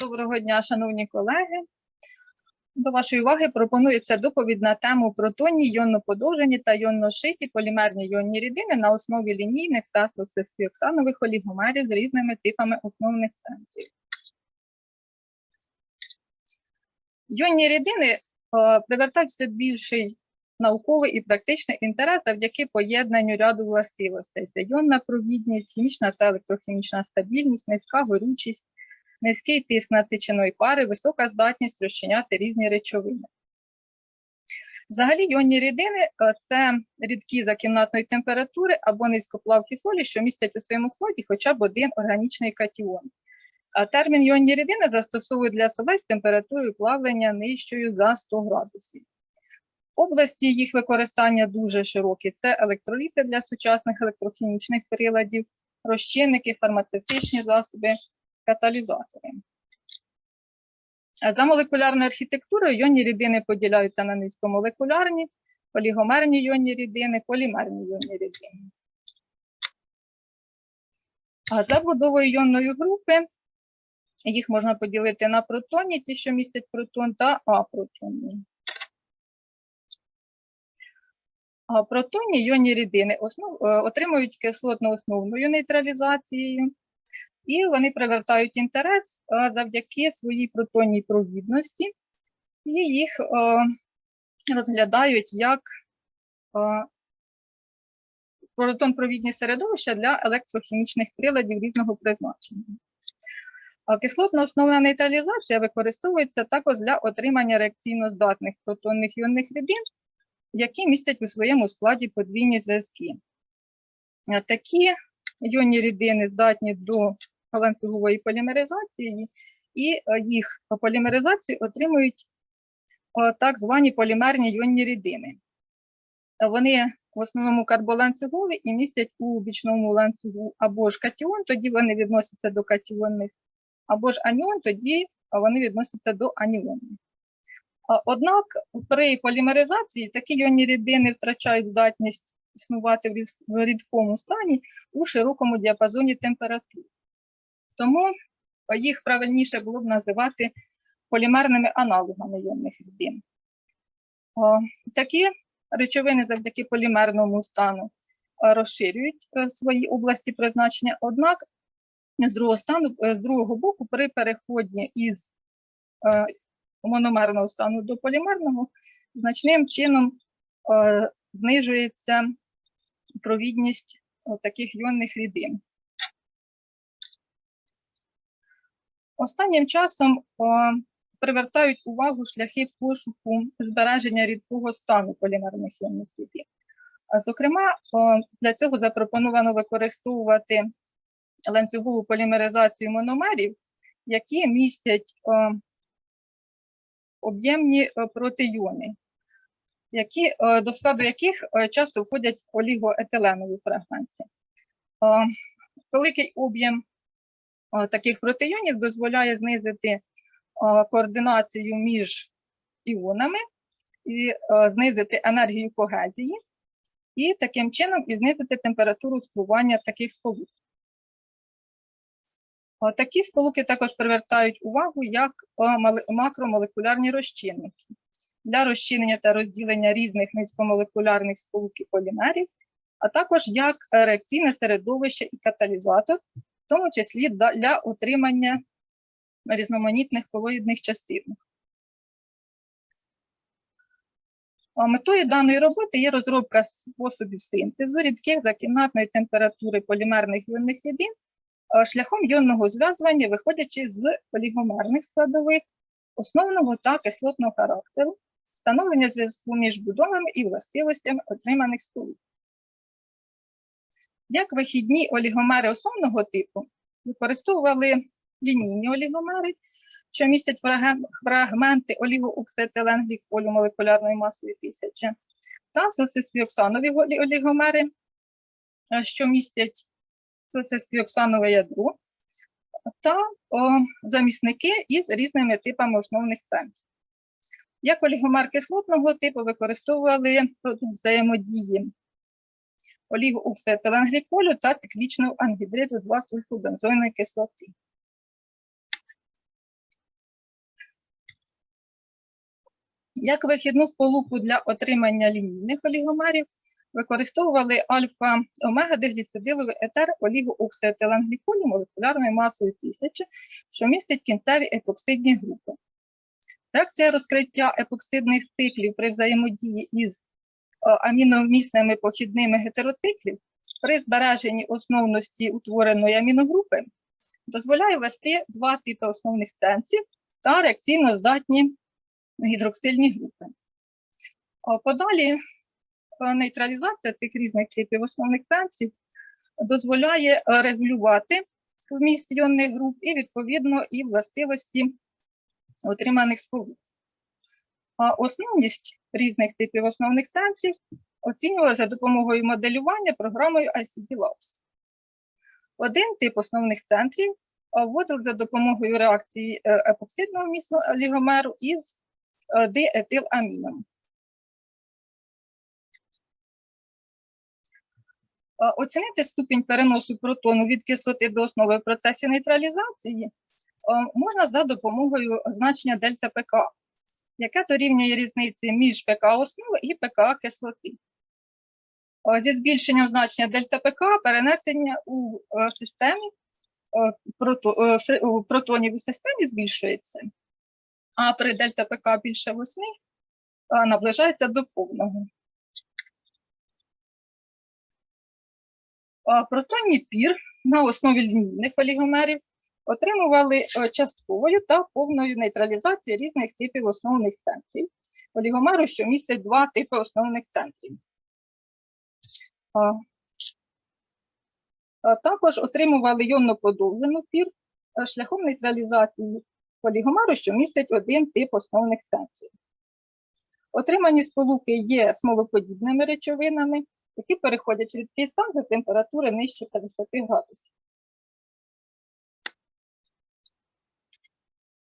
Доброго дня, шановні колеги. До вашої уваги пропонується доповідь на тему протонні, йонно-подовжені та йонно-шиті полімерні йонні рідини на основі лінійних та сосистіоксанових олігомерів з різними типами основних центрів. Йонні рідини е, привертають все більший науковий і практичний інтерес завдяки поєднанню ряду властивостей. Це йонна провідність, хімічна та електрохімічна стабільність, низька горючість, низький тиск насиченої пари, висока здатність розчиняти різні речовини. Взагалі, йонні рідини е, це рідкі за кімнатної температури або низькоплавкі солі, що містять у своєму складі хоча б один органічний катіон. А термін йонні рідини застосовують для солей з температурою плавлення нижчою за 100 градусів. Області їх використання дуже широкі. Це електроліти для сучасних електрохімічних приладів, розчинники, фармацевтичні засоби, каталізатори. За молекулярною архітектурою йонні рідини поділяються на низькомолекулярні, олігомерні йонні рідини, полімерні йонні рідини. А за будовою йонної групи їх можна поділити на протонні, ті, що містять протон, та апротонні. А Протонні йонні рідини основ, е, отримують кислотно-основною нейтралізацією, і вони привертають інтерес завдяки своїй протонній провідності, і їх розглядають як протон-провідні середовища для електрохімічних приладів різного призначення. Кислотно-основна нейтралізація використовується також для отримання реакційно здатних протонних іонних рідин, які містять у своєму складі подвійні зв'язки. Такі іонні рідини здатні до ланцюгової полімеризації, і їх полімеризацію отримують так звані полімерні іонні рідини. Вони в основному карболанцюгові і містять у бічному ланцюгу або ж катіон, тоді вони відносяться до катіонних, або ж аніон, тоді вони відносяться до аніонних. Однак при полімеризації такі іонні рідини втрачають здатність існувати в рідкому стані у широкому діапазоні температур. Тому їх правильніше було б називати полімерними аналогами іонних рідин. Такі речовини завдяки полімерному стану розширюють е, свої області призначення, однак з другого стану, з другого боку, при переході із е, мономерного стану до полімерного, значним чином е, знижується провідність таких йонних рідин. Останнім часом е, привертають увагу шляхи пошуку збереження рідкого стану полімерних рідин. Зокрема, е, для цього запропоновано використовувати ланцюгову полімеризацію мономерів, які містять об'ємні протийони, які, до складу яких часто входять олігоетиленові фрагменти. Великий об'єм таких протийонів дозволяє знизити координацію між іонами і знизити енергію когезії, і таким чином і знизити температуру спливання таких сполук. Такі сполуки також привертають увагу як макромолекулярні розчинники для розчинення та розділення різних низькомолекулярних сполук і полімерів, а також як реакційне середовище і каталізатор, в тому числі для отримання різноманітних колоїдних частинок. Метою даної роботи є розробка способів синтезу рідких за кімнатної температури полімерних іонних рідин шляхом йонного зв'язування, виходячи з полігомерних складових, основного та кислотного характеру, встановлення зв'язку між будовами і властивостями отриманих сполук. Як вихідні олігомери основного типу використовували лінійні олігомери, що містять фрагменти олігооксетиленгліколю молекулярною масою 1000, та сосиспіоксанові олігомери, що містять сосиспіоксанове ядро, та о, замісники із різними типами основних центрів. Як олігомер кислотного типу використовували продукт взаємодії олігооксетилангліколю та циклічного ангідриду 2 сульфобензойної кислоти. Як вихідну сполуку для отримання лінійних олігомерів використовували альфа омега дегліцидиловий етер олігооксиетилангліколю молекулярною масою 1000, що містить кінцеві епоксидні групи. Реакція розкриття епоксидних циклів при взаємодії із аміномісними похідними гетероциклів при збереженні основності утвореної аміногрупи дозволяє ввести два типи основних центрів та реакційно здатні гідроксильні групи. Подалі е, нейтралізація цих різних типів основних центрів дозволяє е, регулювати вміст іонних груп і, відповідно, і властивості отриманих сполук. Основність різних типів основних центрів оцінювалася за допомогою моделювання програмою ICD Labs. Один тип основних центрів а, вводили за допомогою реакції е, епоксидного місну олігомеру із е, диетиламіном. Оцінити ступінь переносу протону від кислоти до основи в процесі нейтралізації можна за допомогою значення дельта ПК, яке дорівнює різниці між ПК основи і ПК кислоти. Зі збільшенням значення дельта ПК перенесення у е, системі е, е, у протонів у системі збільшується, а при дельта ПК більше 8 наближається до повного. Протонні пір на основі лінійних олігомерів отримували е, частковою та повною нейтралізацію різних типів основних центрів. Олігомеру, що містять два типи основних центрів. Також отримували йонно подовжену пір е, шляхом нейтралізації полігомеру, що містить один тип основних центрів. Отримані сполуки є смолоподібними речовинами, які переходять в рідкий стан за температури нижче 50 градусів.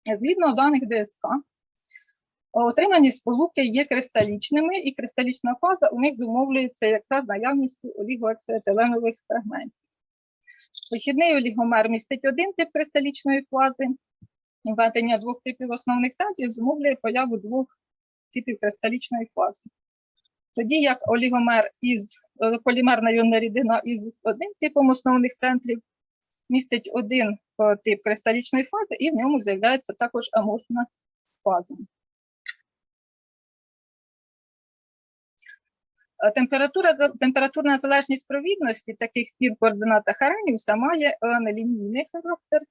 Згідно даних ДСК, отримані сполуки є кристалічними, і кристалічна фаза у них зумовлюється якраз наявністю олігоацетиленових фрагментів. Вихідний олігомер містить один тип кристалічної фази, введення двох типів основних центрів зумовлює появу двох типів кристалічної фази. Тоді як олігомер із полімерна іонна рідина із одним типом основних центрів містить один е, тип кристалічної фази, і в ньому з'являється також аморфна фаза. Е, Температура, температурна залежність провідності таких пір координатах Аренівса має е, нелінійний характер,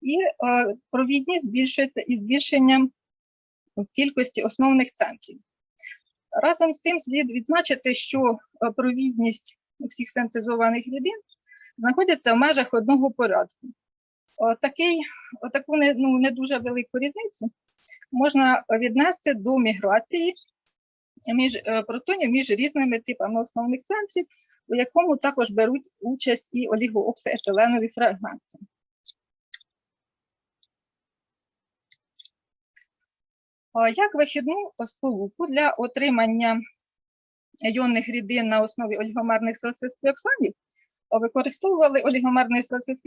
і провідність збільшується із збільшенням кількості основних центрів. Разом з тим слід відзначити, що провідність усіх синтезованих рідин знаходяться в межах одного порядку. О, Такий, таку не, ну, не дуже велику різницю можна віднести до міграції між е, протонів між різними типами основних центрів, у якому також беруть участь і олігооксиетиленові фрагменти. Як вихідну сполуку для отримання іонних рідин на основі олігомерних оксанів використовували олігомерний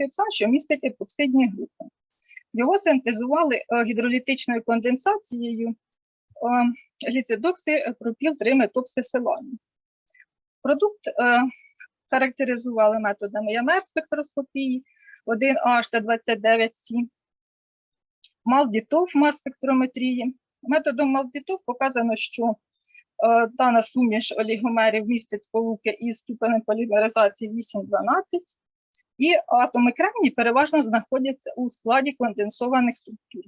оксан, що містить епоксидні групи. Його синтезували е, гідролітичною конденсацією е, гліцидокси пропіл 3 метоксиселану. Продукт е, характеризували методами ЯМР спектроскопії 1H та 29C, Малдітов мас-спектрометрії. Методом Малдітов показано, що дана суміш олігомерів містить сполуки із ступенем полімеризації 8-12, і атоми кремній переважно знаходяться у складі конденсованих структур.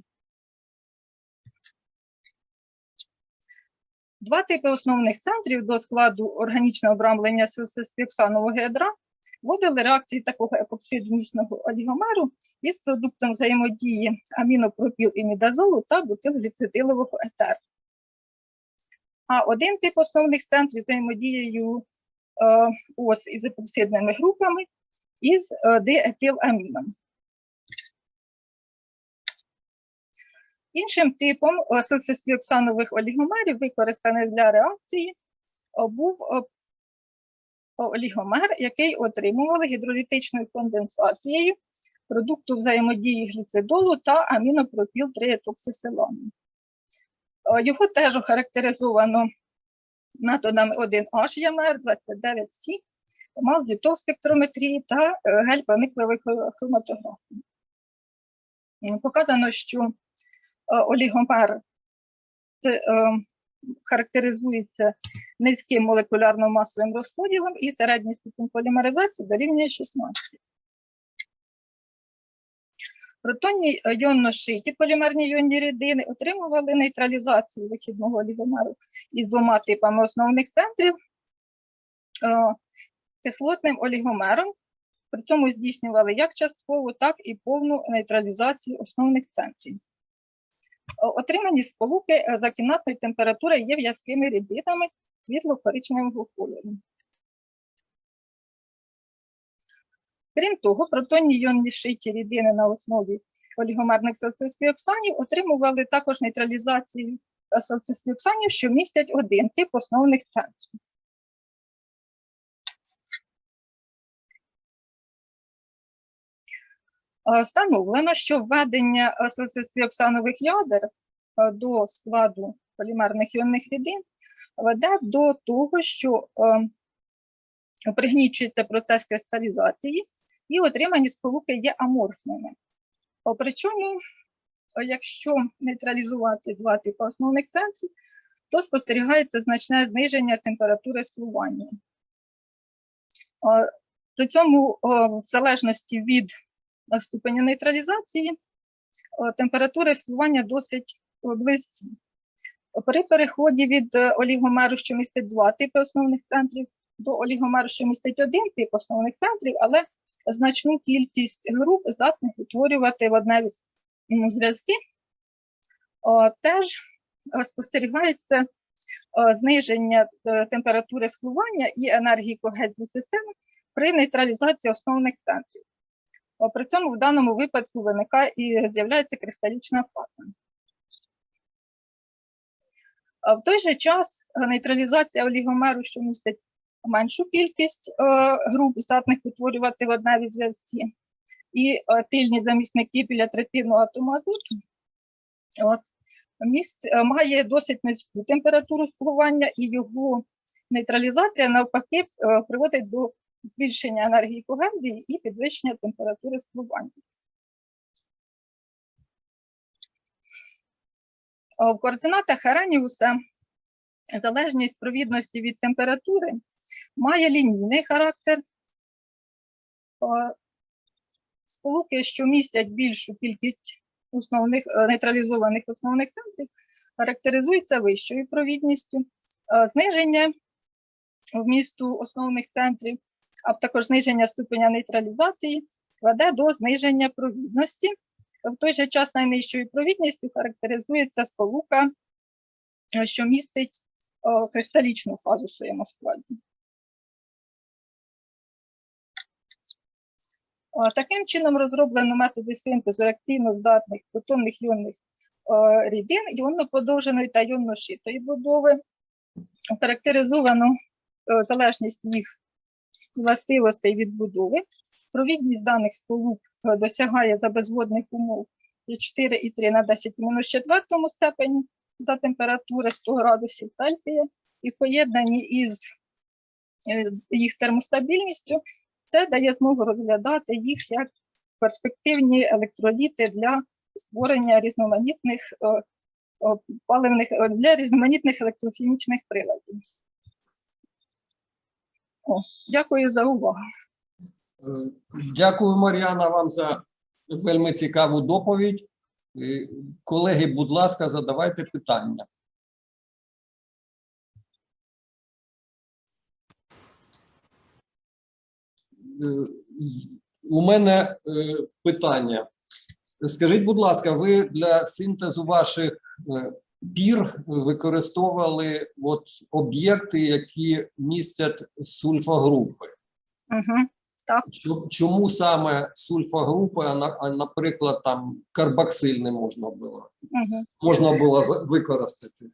Два типи основних центрів до складу органічного обрамлення силсистіоксанового ядра вводили реакції такого епоксидмісного олігомеру із продуктом взаємодії амінопропіл і мідазолу та бутилгліцидилового етеру. А один тип основних центрів взаємодією е, ОС із епоксидними групами із е, диетиламіном. Іншим типом е, олігомерів, використаних для реакції, е, був е, олігомер, який отримували гідролітичною конденсацією продукту взаємодії гліцидолу та амінопропіл 3 етоксисилану. Е, Його теж охарактеризовано методами 1H ЯМР, 29С, малдітоспектрометрії та е, гель-проникливої хро- хроматографії. Показано, що е, олігомер це, е, характеризується низьким молекулярно-масовим розподілом і середній ступінь полімеризації дорівнює 16. Протонні е, йонно-шиті полімерні йонні рідини отримували нейтралізацію вихідного олігомеру із двома типами основних центрів е, кислотним олігомером. При цьому здійснювали як часткову, так і повну нейтралізацію основних центрів. Е, Отримані сполуки за кімнатної температури є в'язкими рідинами світло-коричневого кольору. Крім того, протонні йонні шиті рідини на основі олігомерних салцистіоксанів отримували також нейтралізацію е, салцистіоксанів, що містять один тип основних центрів. Е, Встановлено, що введення е, ядер е, до складу полімерних іонних рідин веде до того, що е, пригнічується процес кристалізації і отримані сполуки є аморфними. Причому, якщо нейтралізувати два типи основних центрів, то спостерігається значне зниження температури спливання. Е, При цьому, в залежності від е, ступеня нейтралізації, температури спливання досить близькі. При переході від е, олігомеру, що містить два типи основних центрів, до олігомеру, що містить один тип основних центрів, але значну кількість груп здатних утворювати водневі з- м, зв'язки. Теж е, спостерігається е, зниження е, температури склування і енергії когезії системи при нейтралізації основних центрів. При цьому в даному випадку виникає і з'являється кристалічна фаза. В той же час нейтралізація олігомеру, що містить меншу кількість е, груп, здатних утворювати водневі зв'язки, і е, тильні замісники біля третинного атому азоту, от, міст, е, має досить низьку температуру спливання, і його нейтралізація навпаки приводить до збільшення енергії когезії і підвищення температури спливання. В координатах Ареніуса залежність провідності від температури має лінійний характер. Е, Сполуки, що містять більшу кількість основних е, нейтралізованих основних центрів, характеризуються вищою провідністю. Е, Зниження вмісту основних центрів, а також зниження ступеня нейтралізації веде до зниження провідності. В той же час найнижчою провідністю характеризується сполука, що містить кристалічну фазу в своєму складі. Таким чином розроблено методи синтезу реакційно здатних протонних іонних рідин іонно-подовженої та іонно-шитої будови. Характеризовано е, залежність їх властивостей від будови. Провідність даних сполук е, досягає за безводних умов 4,3 на 10 мінус 4 степені за температури 100 градусів Цельсія і в поєднанні із е, їх термостабільністю це дає змогу розглядати їх як перспективні електроліти для створення різноманітних е, паливних е, для різноманітних електрохімічних приладів. О, дякую за увагу. Е, Дякую, Мар'яна, вам за вельми цікаву доповідь. Е, Колеги, будь ласка, задавайте питання. У мене е, питання. Скажіть, будь ласка, ви для синтезу ваших е, пір використовували от об'єкти, які містять сульфогрупи? Угу. Чо- Чому саме сульфогрупи, а, наприклад, там карбоксиль не можна було? Угу. Можна було використати.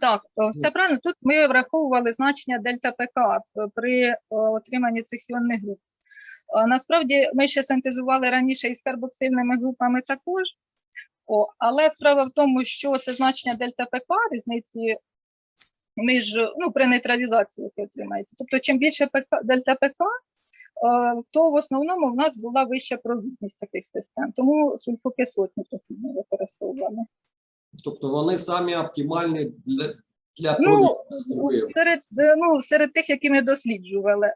Так, все правильно. Тут ми враховували значення дельта ПК при отриманні цих іонних груп. Е, Насправді ми ще синтезували раніше із карбоксильними групами також, О, але справа в тому, що це значення дельта ПК, різниці між ну, при нейтралізації, яке отримається. Тобто, чим більше ПК, дельта ПК, е, то в основному в нас була вища провідність таких систем. Тому сульфокислотні ми використовували. Тобто вони самі оптимальні для, для Ну, серед, ну, серед тих, які ми досліджували.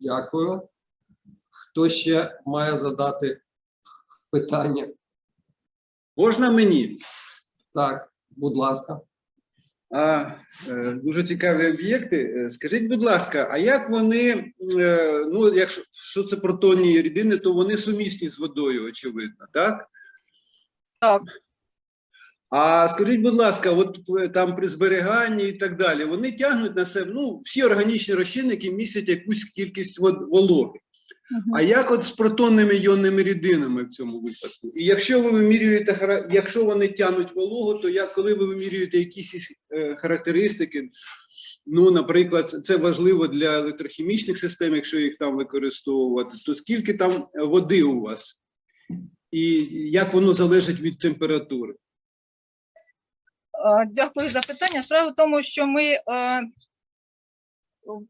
Дякую. Хто ще має задати питання? Можна мені? Так, будь ласка. А, е, дуже цікаві об'єкти. Е, Скажіть, будь ласка, а як вони, е, ну, якщо що це протонні рідини, то вони сумісні з водою, очевидно, так? Так, А скажіть, будь ласка, от е, там при зберіганні і так далі, вони тягнуть на себе, ну, всі органічні розчинники містять якусь кількість вологи. А як от з протонними іонними рідинами в цьому випадку? І якщо ви вимірюєте якщо вони тягнуть вологу, то як коли ви вимірюєте якісь е, характеристики, ну, наприклад, це важливо для електрохімічних систем, якщо їх там використовувати, то скільки там води у вас? І як воно залежить від температури? Е, Дякую за питання. Справа в тому, що ми е,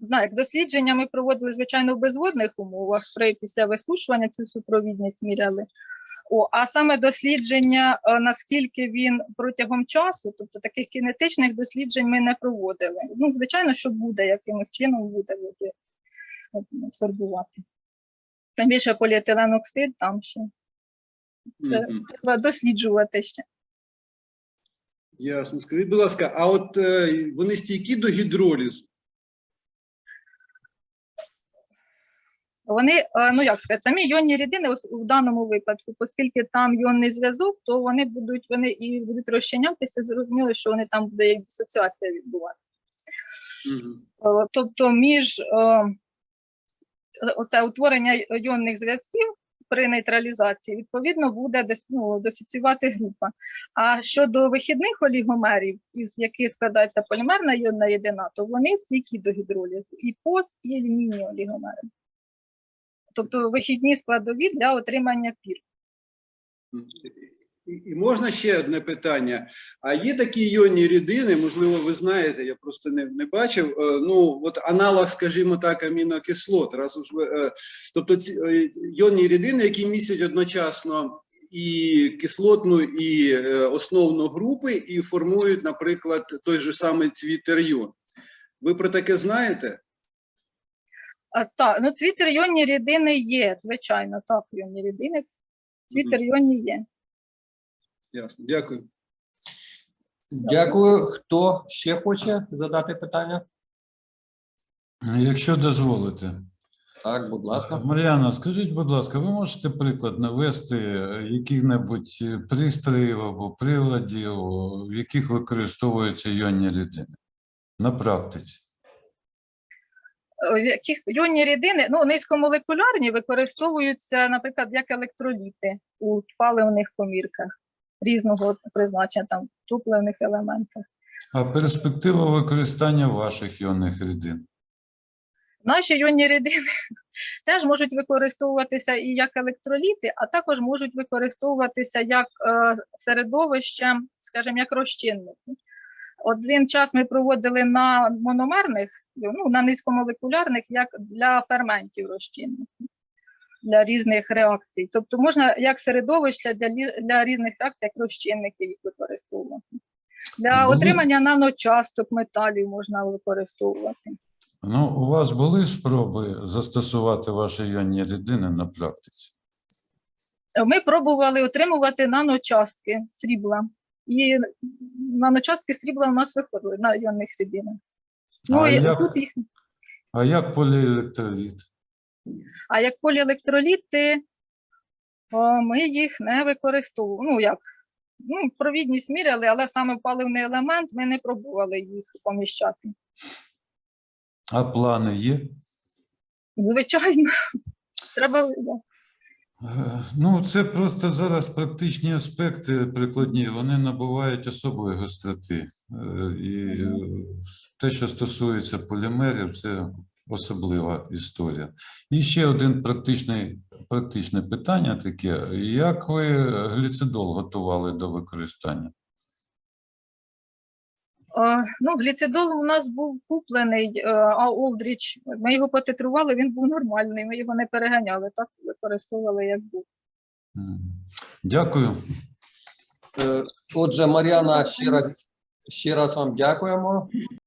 знаю, як дослідження ми проводили, звичайно, в безводних умовах при після висушування цю супровідність міряли. О, а саме дослідження, е, наскільки він протягом часу, тобто таких кінетичних досліджень ми не проводили. Ну, звичайно, що буде, якимось чином буде води сорбувати. Тим більше поліетиленоксид там ще Це- Мгм. треба досліджувати ще. Ясно. Скажіть, будь ласка, а от е, вони стійкі до гідролізу? Вони, е, ну як сказати, самі іонні рідини ось у даному випадку, оскільки там іонний зв'язок, то вони будуть вони і будуть розчинятися. Зрозуміло, що вони там буде як дисоціація відбуватися. Мгм. Е, Тобто, між е, оце утворення іонних зв'язків при нейтралізації, відповідно, буде ну, досіцювати група. А щодо вихідних олігомерів, із яких складається полімерна йодна єдина, то вони стійкі до гідролізу і пост, і лінійні олігомери. Тобто вихідні складові для отримання пір. І, можна ще одне питання. А є такі іонні рідини, можливо, ви знаєте, я просто не, не бачив. е, Ну, от аналог, скажімо так, амінокислот. Раз уж ви, е, тобто ці е, іонні рідини, які містять одночасно і кислотну, і основну групи, і формують, наприклад, той же самий цвітер іон. Ви про таке знаєте? А, так, ну цвітер іонні рідини є, звичайно, так, іонні рідини. Цвітер іонні є. Ясно. Дякую. Дякую. Хто ще хоче задати питання? Якщо дозволите. Так, будь ласка. Мар'яна, скажіть, будь ласка, ви можете приклад навести яких-небудь е, пристроїв або приладів, в яких використовуються іонні рідини на практиці? Е, Яких іонні рідини, ну, низькомолекулярні використовуються, наприклад, як електроліти у паливних комірках різного призначення, там, в топливних елементах. А перспектива використання ваших іонних рідин? Наші іонні рідини теж можуть використовуватися і як електроліти, а також можуть використовуватися як е, середовище, скажімо, як розчинники. Один час ми проводили на мономерних, ну, на низькомолекулярних, як для ферментів розчинників, для різних реакцій. Тобто можна як середовище для, для різних реакцій, як розчинники їх використовувати. Для Були- отримання наночасток металів можна використовувати. Ну, у вас були спроби застосувати ваші іонні рідини на практиці? Ми пробували отримувати наночастки срібла. І наночастки срібла у нас виходили на іонних рідинах. Ну, А і як- тут їх, А як поліелектроліт? А як поліелектроліти, ми їх не використовували. Ну, як? Ну, провідність міряли, але саме паливний елемент ми не пробували їх поміщати. А плани є? Звичайно, треба. Е, Ну, це просто зараз практичні аспекти прикладні, вони набувають особої гостроти. Е, І е, те, що стосується полімерів, це особлива історія. І ще один практичний практичне питання таке. Як ви гліцидол готували до використання? Е, Ну, гліцидол у нас був куплений, е, а Олдріч, ми його потитрували, він був нормальний, ми його не переганяли, так використовували як був. Дякую. Е, Отже, Мар'яна, ще раз, ще раз вам дякуємо.